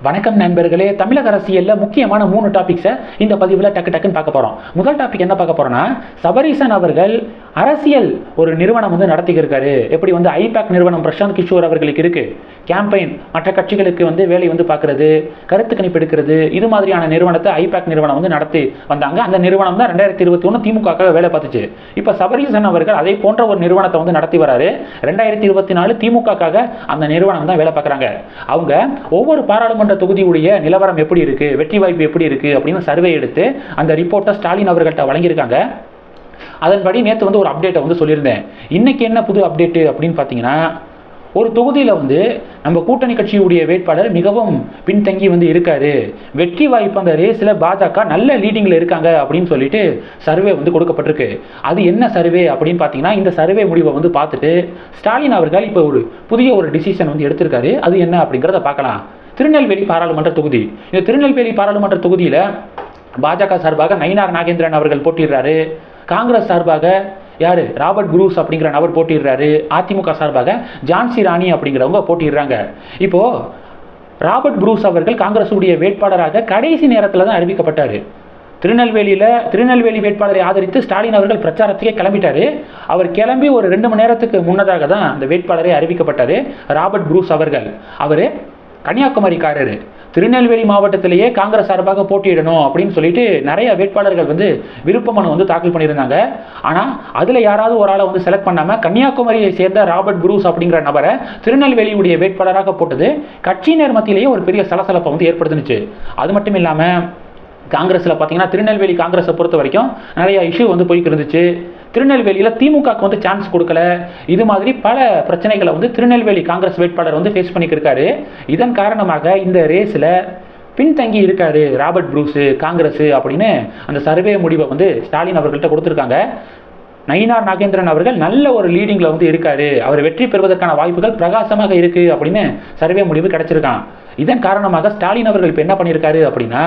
வணக்கம் நண்பர்களே தமிழக அரசியலில் முக்கியமான மூணு டாபிக்ஸை இந்த பதிவில் டக்கு டக்குன்னு பார்க்க போகிறோம் முதல் டாபிக் என்ன பார்க்க போகிறோன்னா சபரீசன் அவர்கள் அரசியல் ஒரு நிறுவனம் வந்து நடத்திக்கிருக்காரு. எப்படி வந்து ஐபேக் நிறுவனம் பிரசாந்த் கிஷோர் அவர்களுக்கு இருக்கு. கேம்பெயின் மற்ற கட்சிகளுக்கு வந்து வேலை வந்து பார்க்கறது கருத்து கணிப்பு எடுக்கிறது இது மாதிரியான நிறுவனத்தை ஐபேக் நிறுவனம் வந்து நடத்தி வந்தாங்க. அந்த நிறுவனம் தான் ரெண்டாயிரத்தி இருபத்தி ஒன்று திமுக வேலை பார்த்துச்சு. இப்போ சபரீசன் அவர்கள் அதே போன்ற ஒரு நிறுவனத்தை வந்து நடத்தி வராரு. ரெண்டாயிரத்தி இருபத்தி நாலு திமுகக்காக அந்த நிறுவனம் தான் வேலை பார்க்குறாங்க. அவங்க ஒவ்வொரு பாராளுமன்ற தொகுதியுடைய நிலவரம் எப்படி இருக்கு வெற்றி வாய்ப்பு எப்படி இருக்கு அப்படின்னு சர்வே எடுத்து அந்த ரிப்போர்ட்டை ஸ்டாலின் அவர்கள்ட்ட வழங்கியிருக்காங்க. அதன்படி நேற்று வந்து ஒரு அப்டேட்டை வந்து சொல்லியிருந்தேன். இன்னைக்கு என்ன புது அப்டேட்டு அப்படின்னு பார்த்தீங்கன்னா ஒரு தொகுதியில் வந்து நம்ம கூட்டணி கட்சியுடைய வேட்பாளர் மிகவும் பின்தங்கி வந்து இருக்காரு. வெற்றி வாய்ப்பு அந்த ரேஸில் பாஜக நல்ல லீடிங்கில் இருக்காங்க அப்படின்னு சொல்லிட்டு சர்வே வந்து கொடுக்கப்பட்டிருக்கு. அது என்ன சர்வே அப்படின்னு பார்த்தீங்கன்னா இந்த சர்வே முடிவை வந்து பார்த்துட்டு ஸ்டாலின் அவர்கள் இப்போ ஒரு புதிய ஒரு டிசிஷன் வந்து எடுத்திருக்காரு. அது என்ன அப்படிங்கிறத பார்க்கலாம். திருநெல்வேலி பாராளுமன்ற தொகுதி. இந்த திருநெல்வேலி பாராளுமன்ற தொகுதியில் பாஜக சார்பாக நயினார் நாகேந்திரன் அவர்கள் போட்டிடுறாரு காங்கிரஸ் சார்பாக யார்? ராபர்ட் குரூஸ் அப்படிங்கிற நபர் போட்டிடுறாரு அதிமுக சார்பாக ஜான்சி ராணி அப்படிங்கிறவங்க போட்டிடுறாங்க இப்போது ராபர்ட் ப்ரூஸ் அவர்கள் காங்கிரஸுடைய வேட்பாளராக கடைசி நேரத்தில் தான் அறிவிக்கப்பட்டார். திருநெல்வேலியில் திருநெல்வேலி வேட்பாளரை ஆதரித்து ஸ்டாலின் அவர்கள் பிரச்சாரத்துக்கே கிளம்பிட்டாரு. அவர் கிளம்பி ஒரு ரெண்டு மணி நேரத்துக்கு முன்னதாக தான் அந்த வேட்பாளரை அறிவிக்கப்பட்டார் ராபர்ட் புரூஸ் அவர்கள். அவர் கன்னியாகுமரிக்காரர். திருநெல்வேலி மாவட்டத்திலேயே காங்கிரஸ் சார்பாக போட்டியிடணும் அப்படின்னு சொல்லிட்டு நிறைய வேட்பாளர்கள் வந்து விருப்ப மனு வந்து தாக்கல் பண்ணியிருந்தாங்க. ஆனால் அதில் யாராவது ஒரு ஆளை வந்து செலக்ட் பண்ணாமல் கன்னியாகுமரியை சேர்ந்த ராபர்ட் புரூஸ் அப்படிங்கிற நபரை திருநெல்வேலியுடைய வேட்பாளராக போட்டது கட்சியினர் மத்தியிலேயே ஒரு பெரிய சலசலப்பை வந்து ஏற்படுத்துனுச்சு. அது மட்டும் இல்லாமல் காங்கிரஸில் பார்த்தீங்கன்னா திருநெல்வேலி காங்கிரஸை பொறுத்த வரைக்கும் நிறைய இஷ்யூ வந்து போய்க்கு இருந்துச்சு. திருநெல்வேலியில் திமுகக்கு வந்து சான்ஸ் கொடுக்கல. இது மாதிரி பல பிரச்சனைகளை வந்து திருநெல்வேலி காங்கிரஸ் வேட்பாளர் வந்து ஃபேஸ் பண்ணிக்கிருக்காரு. இதன் காரணமாக இந்த ரேஸில் பின்தங்கி இருக்காரு ராபர்ட் ப்ரூஸு காங்கிரஸ் அப்படின்னு அந்த சர்வே முடிவை வந்து ஸ்டாலின் அவர்கள்ட்ட கொடுத்துருக்காங்க. நயினார் நாகேந்திரன் அவர்கள் நல்ல ஒரு லீடிங்கில் வந்து இருக்காரு. அவர் வெற்றி பெறுவதற்கான வாய்ப்புகள் பிரகாசமாக இருக்குது அப்படின்னு சர்வே முடிவு கிடச்சிருக்கான். இதன் காரணமாக ஸ்டாலின் அவர்கள் இப்போ என்ன பண்ணியிருக்காரு அப்படின்னா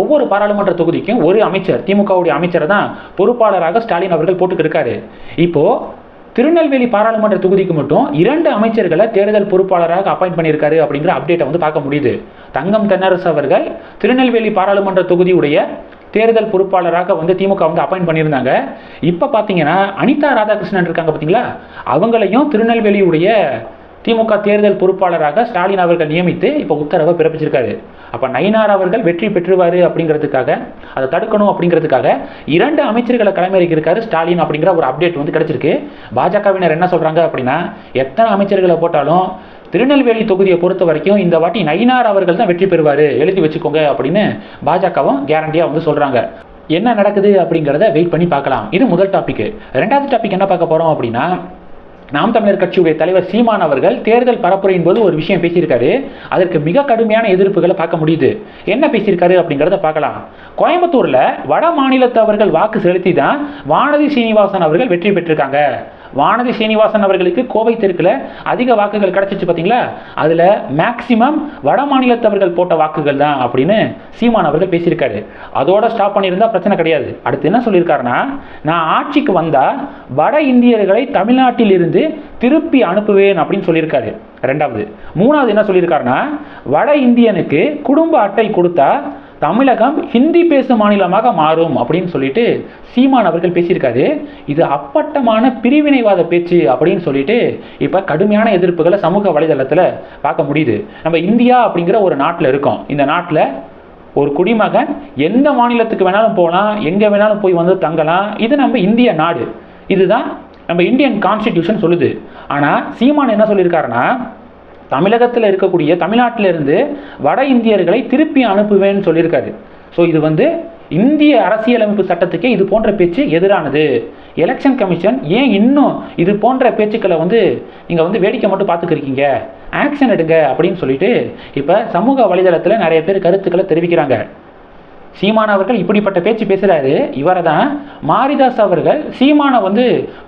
ஒவ்வொரு பாராளுமன்ற தொகுதிக்கும் ஒரு அமைச்சர் திமுகவுடைய அமைச்சர் தான் பொறுப்பாளராக ஸ்டாலின் அவர்கள் போட்டுக்கிருக்காரு இப்போ திருநெல்வேலி பாராளுமன்ற தொகுதிக்கு மட்டும் இரண்டு அமைச்சர்களை தேர்தல் பொறுப்பாளராக அப்பாயிண்ட் பண்ணியிருக்காரு அப்படிங்கிற அப்டேட்டை வந்து பார்க்க முடியுது. தங்கம் தென்னரசு அவர்கள் திருநெல்வேலி பாராளுமன்ற தொகுதியுடைய தேர்தல் பொறுப்பாளராக வந்து திமுக வந்து அப்பாயிண்ட் பண்ணியிருந்தாங்க. இப்போ பார்த்தீங்கன்னா அனிதா ராதாகிருஷ்ணன் இருக்காங்க பார்த்தீங்களா அவங்களையும் திருநெல்வேலியுடைய திமுக தேர்தல் பொறுப்பாளராக ஸ்டாலின் அவர்கள் நியமித்து இப்போ உத்தரவை பிறப்பிச்சிருக்காரு. அப்போ நயினார் அவர்கள் வெற்றி பெற்றுவார் அப்படிங்கிறதுக்காக அதை தடுக்கணும் அப்படிங்கிறதுக்காக இரண்டு அமைச்சர்களை களமிறக்கியிருக்காரு ஸ்டாலின் அப்படிங்கிற ஒரு அப்டேட் வந்து கிடைச்சிருக்கு. பாஜகவினர் என்ன சொல்கிறாங்க அப்படின்னா எத்தனை அமைச்சர்களை போட்டாலும் திருநெல்வேலி தொகுதியை பொறுத்த வரைக்கும் இந்த வாட்டி நயினார் அவர்கள் தான் வெற்றி பெறுவார் எழுதி வச்சுக்கோங்க அப்படின்னு பாஜகவும் கேரண்டியாக வந்து சொல்கிறாங்க என்ன நடக்குது அப்படிங்கிறத வெயிட் பண்ணி பார்க்கலாம். இது முதல் டாபிக் ரெண்டாவது டாபிக் என்ன பார்க்க போகிறோம் அப்படின்னா நாம் தமிழர் கட்சியுடைய தலைவர் சீமான் அவர்கள் தேர்தல் பரப்புரையின் போது ஒரு விஷயம் பேசியிருக்காரு. அதற்கு மிக கடுமையான எதிர்ப்புகளை பார்க்க முடியுது. என்ன பேசியிருக்காரு அப்படிங்கிறத பார்க்கலாம். கோயம்புத்தூரில் வட மாநிலத்தவர்கள் வாக்கு செலுத்தி தான் வானதி சீனிவாசன் அவர்கள் வெற்றி பெற்றிருக்காங்க. வானதி சீனிவாசன் அவர்களுக்கு கோவை தெற்கில் அதிக வாக்குகள் கிடைச்சிச்சு பார்த்தீங்களா அதில் மேக்சிமம் வட மாநிலத்தவர்கள் போட்ட வாக்குகள் தான் அப்படின்னு சீமான் அவர்கள் பேசியிருக்காரு. அதோட ஸ்டாப் பண்ணியிருந்தால் பிரச்சனை கிடையாது. அடுத்து என்ன சொல்லியிருக்காருன்னா நான் ஆட்சிக்கு வந்தால் வட இந்தியர்களை தமிழ்நாட்டில் இருந்து திருப்பி அனுப்புவேன் அப்படின்னு சொல்லியிருக்காரு. ரெண்டாவது. மூணாவது என்ன சொல்லியிருக்காருன்னா வட இந்தியனுக்கு குடும்ப அட்டை கொடுத்தா தமிழகம் ஹிந்தி பேசும் மாநிலமாக மாறும் அப்படின்னு சொல்லிட்டு சீமான் அவர்கள் பேசியிருக்காரு. இது அப்பட்டமான பிரிவினைவாத பேச்சு அப்படின்னு சொல்லிட்டு இப்போ கடுமையான எதிர்ப்புகளை சமூக வலைதளத்தில் பார்க்க முடியுது. நம்ம இந்தியா அப்படிங்கிற ஒரு நாட்டில் இருக்கோம். இந்த நாட்டில் ஒரு குடிமகன் எந்த மாநிலத்துக்கு வேணாலும் போகலாம் எங்கே வேணாலும் போய் வந்து தங்கலாம் இது நம்ம இந்திய நாடு. இதுதான் நம்ம இந்தியன் கான்ஸ்டிடியூஷன் சொல்லுது. ஆனால் சீமான் என்ன சொல்லியிருக்காருன்னா தமிழகத்தில் இருக்கக்கூடிய தமிழ்நாட்டிலிருந்து வட இந்தியர்களை திருப்பி அனுப்புவேன்னு சொல்லியிருக்காரு. ஸோ இது வந்து இந்திய அரசியலமைப்பு சட்டத்துக்கே இது போன்ற பேச்சு எதிரானது. எலெக்ஷன் கமிஷன் ஏன் இன்னும் இது போன்ற பேச்சுக்களை வந்து நீங்கள் வந்து வேடிக்கை மட்டும் பார்த்துக்கிருக்கீங்க? ஆக்ஷன் எடுங்க அப்படின்னு சொல்லிட்டு இப்போ சமூக வலைதளத்தில் நிறைய பேர் கருத்துக்களை தெரிவிக்கிறாங்க. சீமான் அவர்கள் இப்படிப்பட்ட பேச்சு பேசுகிறாரு இவரை தான் மாரிதாஸ் அவர்கள் சீமானை வந்து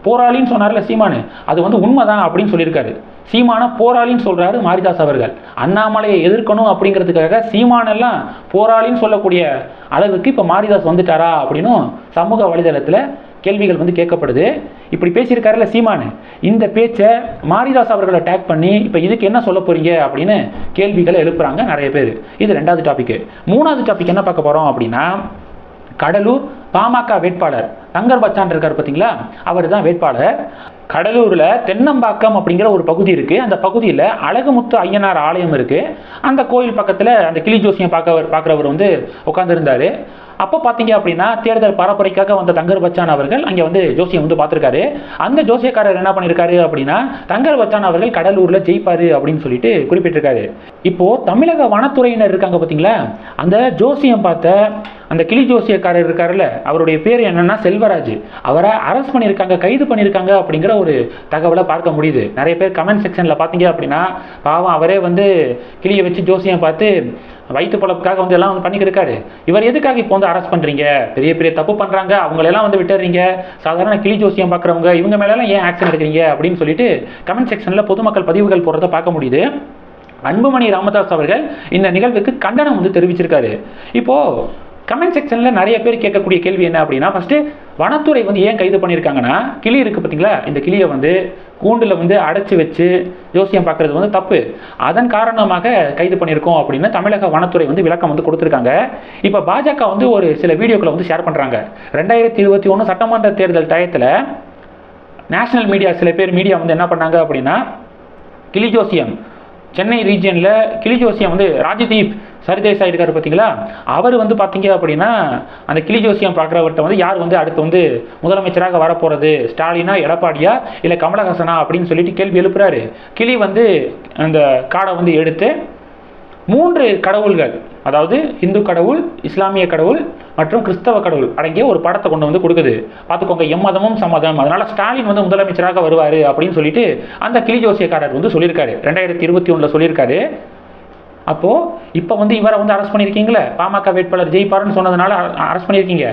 போராளின்னு சொன்னார்ல சீமானு. அது வந்து உண்மைதான் அப்படின்னு சொல்லியிருக்காரு. சீமான போராளின்னு சொல்கிறாரு மாரிதாஸ் அவர்கள். அண்ணாமலையை எதிர்க்கணும் அப்படிங்கிறதுக்காக சீமானெல்லாம் போராளின்னு சொல்லக்கூடிய அளவுக்கு இப்போ மாரிதாஸ் வந்துட்டாரா அப்படின்னும் சமூக வலைதளத்தில் கேள்விகள் வந்து கேட்கப்படுது. இப்படி பேசியிருக்காருல்ல சீமானு. இந்த பேச்சை மாரிதாஸ் அவர்களை டேக் பண்ணி இப்போ இதுக்கு என்ன சொல்ல போறீங்க அப்படின்னு கேள்விகளை எழுப்புறாங்க நிறைய பேர். இது ரெண்டாவது டாபிக் மூணாவது டாபிக் என்ன பார்க்க போறோம் அப்படின்னா கடலூர் பாமக வேட்பாளர் தங்கர் பச்சான் இருக்கார் பார்த்தீங்களா? அவர் தான் வேட்பாளர். கடலூரில் தென்னம்பாக்கம் அப்படிங்கிற ஒரு பகுதி இருக்குது அந்த பகுதியில் அழகுமுத்து ஐயனார் ஆலயம் இருக்குது அந்த கோயில் பக்கத்தில் அந்த கிளி ஜோசியம் பார்க்க பார்க்குறவர் வந்து உட்காந்துருந்தாரு அப்போ பார்த்தீங்க அப்படின்னா தேர்தல் பரப்புரைக்காக வந்த தங்கர் பச்சான் அவர்கள் அங்கே வந்து ஜோசியம் வந்து பார்த்துருக்காரு அந்த ஜோசியக்காரர் என்ன பண்ணியிருக்காரு அப்படின்னா தங்கர் பச்சான் அவர்கள் கடலூரில் ஜெயிப்பாரு அப்படின்னு சொல்லிட்டு குறிப்பிட்டிருக்காரு. இப்போ தமிழக வனத்துறையினர் இருக்காங்க பார்த்தீங்களா அந்த ஜோசியம் பார்த்த அந்த கிளி ஜோசியக்காரர் இருக்காருல்ல அவருடைய பேர் என்னன்னா செல்வராஜ். அவரை அரெஸ்ட் பண்ணியிருக்காங்க கைது பண்ணியிருக்காங்க அப்படிங்கிற ஒரு தகவலை பார்க்க முடியுது. நிறைய பேர் கமெண்ட் செக்ஷனில் பார்த்தீங்க அப்படின்னா பாவம் அவரே வந்து கிளியை வச்சு ஜோசியம் பார்த்து வயிற்று பொழப்புக்காக வந்து எல்லாம் வந்து பண்ணிக்கிருக்காரு. இவர் எதுக்காக இப்போ வந்து அரெஸ்ட் பண்ணுறீங்க பெரிய பெரிய தப்பு பண்ணுறாங்க அவங்களெல்லாம் வந்து விட்டுறீங்க. சாதாரண கிளி ஜோசியம் பார்க்குறவங்க இவங்க மேலெல்லாம் ஏன் ஆக்ஷன் எடுக்கிறீங்க? அப்படின்னு சொல்லிட்டு கமெண்ட் செக்ஷனில் பொதுமக்கள் பதிவுகள் போடுறத பார்க்க முடியுது. அன்புமணி ராமதாஸ் அவர்கள் இந்த நிகழ்வுக்கு கண்டனம் வந்து தெரிவிச்சிருக்காரு. இப்போது கமெண்ட் செக்ஷனில் நிறைய பேர் கேட்கக்கூடிய கேள்வி என்ன அப்படின்னா ஃபஸ்ட்டு வனத்துறை வந்து ஏன் கைது பண்ணியிருக்காங்கன்னா கிளி இருக்குது பார்த்தீங்களா? இந்த கிளியை வந்து கூண்டில் வந்து அடைச்சி வச்சு ஜோசியம் பார்க்குறது வந்து தப்பு. அதன் காரணமாக கைது பண்ணியிருக்கோம் அப்படின்னு தமிழக வனத்துறை வந்து விளக்கம் வந்து கொடுத்துருக்காங்க. இப்போ பாஜக வந்து ஒரு சில வீடியோக்களை வந்து ஷேர் பண்ணுறாங்க ரெண்டாயிரத்தி இருபத்தி ஒன்று சட்டமன்ற தேர்தல் டயத்தில் நேஷனல் மீடியா சில பேர் மீடியா வந்து என்ன பண்ணாங்க அப்படின்னா கிளி ஜோசியம் சென்னை ரீஜியனில் கிளி ஜோசியம் வந்து ராஜதீப் சரிதேசாய் இருக்கார் பார்த்தீங்களா அவர் வந்து பார்த்தீங்க அப்படின்னா அந்த கிளி ஜோசியம் பார்க்குறவர்கிட்ட வந்து யார் வந்து அடுத்து வந்து முதலமைச்சராக வரப்போகிறது ஸ்டாலினா எடப்பாடியா இல்லை கமலஹாசனா அப்படின்னு சொல்லிட்டு கேள்வி எழுப்புறாரு. கிளி வந்து அந்த காடை வந்து எடுத்து மூன்று கடவுள்கள் அதாவது இந்து கடவுள் இஸ்லாமிய கடவுள் மற்றும் கிறிஸ்தவ கடவுள் அடங்கிய ஒரு படத்தை கொண்டு வந்து கொடுக்குது. பார்த்துக்கோங்க எம்மதமும் சம்மதம் அதனால ஸ்டாலின் வந்து முதலமைச்சராக வருவார் அப்படின்னு சொல்லிட்டு அந்த கிளி ஜோசியக்காரர் வந்து சொல்லியிருக்காரு. ரெண்டாயிரத்தி இருபத்தி ஒன்றில் சொல்லியிருக்காரு. அப்போது இப்போ வந்து இவரை வந்து அரெஸ்ட் பண்ணியிருக்கீங்களே? பாமக வேட்பாளர் ஜெயிப்பாருன்னு சொன்னதுனால அரெஸ்ட் பண்ணியிருக்கீங்க.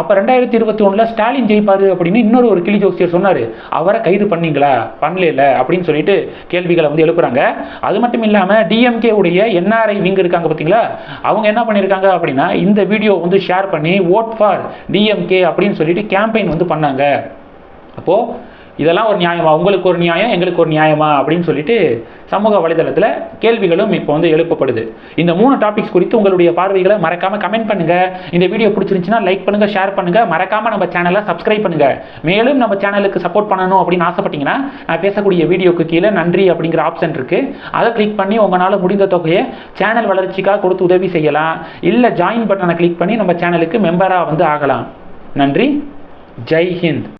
அப்போ ரெண்டாயிரத்தி இருபத்தி ஒன்றில் ஸ்டாலின் ஜெயிப்பாரு அப்படின்னு இன்னொரு ஒரு கிளி ஜோசியர் சொன்னார். அவரை கைது பண்ணீங்களா? பண்ணல அப்படின்னு சொல்லிட்டு கேள்விகளை வந்து எழுப்புறாங்க. அது மட்டும் இல்லாமல் டிஎம்கே உடைய என்ஆர்ஐ விங் இருக்காங்க பார்த்தீங்களா அவங்க என்ன பண்ணியிருக்காங்க அப்படின்னா இந்த வீடியோ வந்து ஷேர் பண்ணி ஓட் ஃபார் டிஎம்கே அப்படின்னு சொல்லிட்டு கேம்பெயின் வந்து பண்ணாங்க. அப்போது இதெல்லாம் ஒரு நியாயமா? உங்களுக்கு ஒரு நியாயம் எங்களுக்கு ஒரு நியாயமா? அப்படின்னு சொல்லிட்டு சமூக வலைதளத்தில் கேள்விகளும் இப்போ வந்து எழுப்பப்படுது. இந்த மூணு டாபிக்ஸ் குறித்து உங்களுடைய பார்வைகளை மறக்காம கமெண்ட் பண்ணுங்க. இந்த வீடியோ பிடிச்சிருந்துச்சுன்னா லைக் பண்ணுங்க ஷேர் பண்ணுங்க. மறக்காம நம்ம சேனலை சப்ஸ்கிரைப் பண்ணுங்க. மேலும் நம்ம சேனலுக்கு சப்போர்ட் பண்ணணும் அப்படின்னு ஆசைப்பட்டீங்கன்னா நான் பேசக்கூடிய வீடியோக்கு கீழே நன்றி அப்படிங்கிற ஆப்ஷன் இருக்கு. அதை கிளிக் பண்ணி உங்களால் முடிந்த தொகையை சேனல் வளர்ச்சிக்காக கொடுத்து உதவி செய்யலாம். இல்லை ஜாயின் பட்டனை கிளிக் பண்ணி நம்ம சேனலுக்கு மெம்பராக வந்து ஆகலாம். நன்றி. ஜெய் ஹிந்த்.